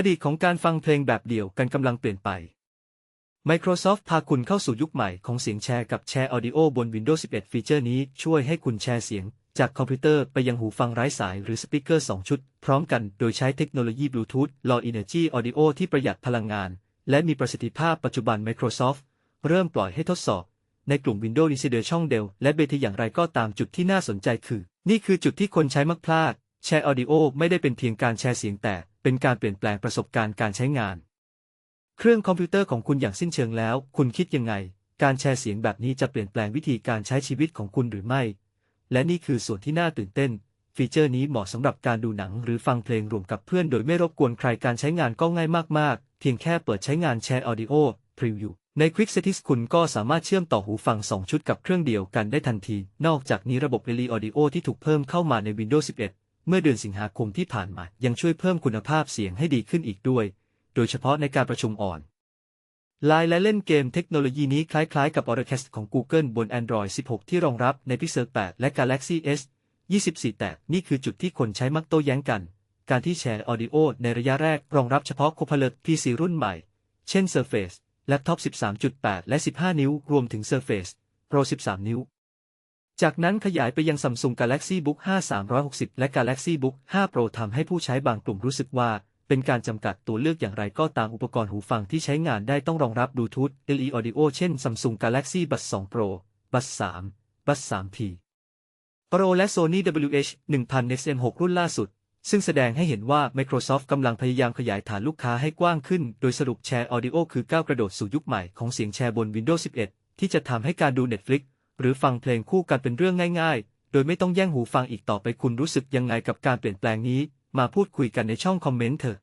อดีตของการฟังเพลงแบบเดี่ยวกันกำลังเปลี่ยนไป Microsoft พาคุณเข้าสู่ยุคใหม่ของเสียงแชร์กับแชร์ Audio บน Windows 11 ฟีเจอร์นี้ช่วยให้คุณแชร์เสียง จากคอมพิวเตอร์ไปยังหูฟังไร้สายหรือสปีกเกอร์ 2 ชุด พร้อมกันโดยใช้เทคโนโลยี Bluetooth Low Energy Audio ที่ประหยัดพลังงาน และมีประสิทธิภาพปัจจุบัน Microsoft เริ่มปล่อยให้ทดสอบ ในกลุ่ม Windows Insider ช่องเดลและเบทีอย่างไรก็ตามจุดที่น่าสนใจคือ นี่คือจุดที่คนใช้มักพลาดแชร์ Audio ไม่ได้เป็นเพียงการแชร์เสียงแต่ เป็นการเปลี่ยนแปลงประสบการณ์การใช้งาน เครื่องคอมพิวเตอร์ของคุณอย่างสิ้นเชิงแล้ว คุณคิดยังไง การแชร์เสียงแบบนี้จะเปลี่ยนแปลงวิธีการใช้ชีวิตของคุณหรือไม่ และนี่คือส่วนที่น่าตื่นเต้น ฟีเจอร์นี้เหมาะสำหรับการดูหนัง หรือฟังเพลงรวมกับเพื่อนโดยไม่รบกวนใครการใช้งานก็ง่ายมากๆ เพียงแค่เปิดใช้งานแชร์ Audio Preview ใน Quick Settings คุณก็สามารถเชื่อมต่อหูฟัง 2 ชุดกับเครื่องเดียวกันได้ทันที นอกจากนี้ระบบ Rally Audio ที่ถูกเพิ่มเข้ามาใน Windows 11 เมื่อเดือนสิงหาคมที่ผ่านมายังช่วยเพิ่มคุณภาพเสียงให้ดีขึ้นอีกด้วย โดยเฉพาะในการประชุมอ่อนไลน์และเล่นเกมเทคโนโลยีนี้คล้ายๆกับ Audacast ของ Google บน Android 16 ที่รองรับใน Pixel 8 และ Galaxy S 24 แต่นี่คือจุดที่คนใช้มักโต้แย้งกัน การที่แชร์ Audio ในระยะแรกรองรับเฉพาะ Copilot PC รุ่นใหม่ เช่น Surface แล็ปท็อป 13.8 และ 15 นิ้ว รวมถึง Surface Pro 13 นิ้ว จากนั้นขยายไปยัง Samsung Galaxy Book 5 360 และ Galaxy Book 5 Pro ทำให้ผู้ใช้บางกลุ่มรู้สึกว่า เป็นการจำกัดตัวเลือกอย่างไรก็ตามอุปกรณ์หูฟังที่ใช้งานได้ต้องรองรับ Bluetooth LE Audio เช่น Samsung Galaxy Buds 2 Pro Buds 3 Buds 3P Pro และ Sony WH-1000 XM6 รุ่นล่าสุด ซึ่งแสดงให้เห็นว่า Microsoft กำลังพยายามขยายฐานลูกค้าให้กว้างขึ้น โดยสรุปแชร์ Audio คือก้าวกระโดดสู่ยุคใหม่ของเสียงแชร์บน Windows 11 ที่จะทำให้การดู Netflix หรือฟังเพลงคู่กันเป็นเรื่องง่ายๆ โดยไม่ต้องแย่งหูฟังอีกต่อไปคุณรู้สึกยังไงกับการเปลี่ยนแปลงนี้ มาพูดคุยกันในช่องคอมเมนต์เถอะ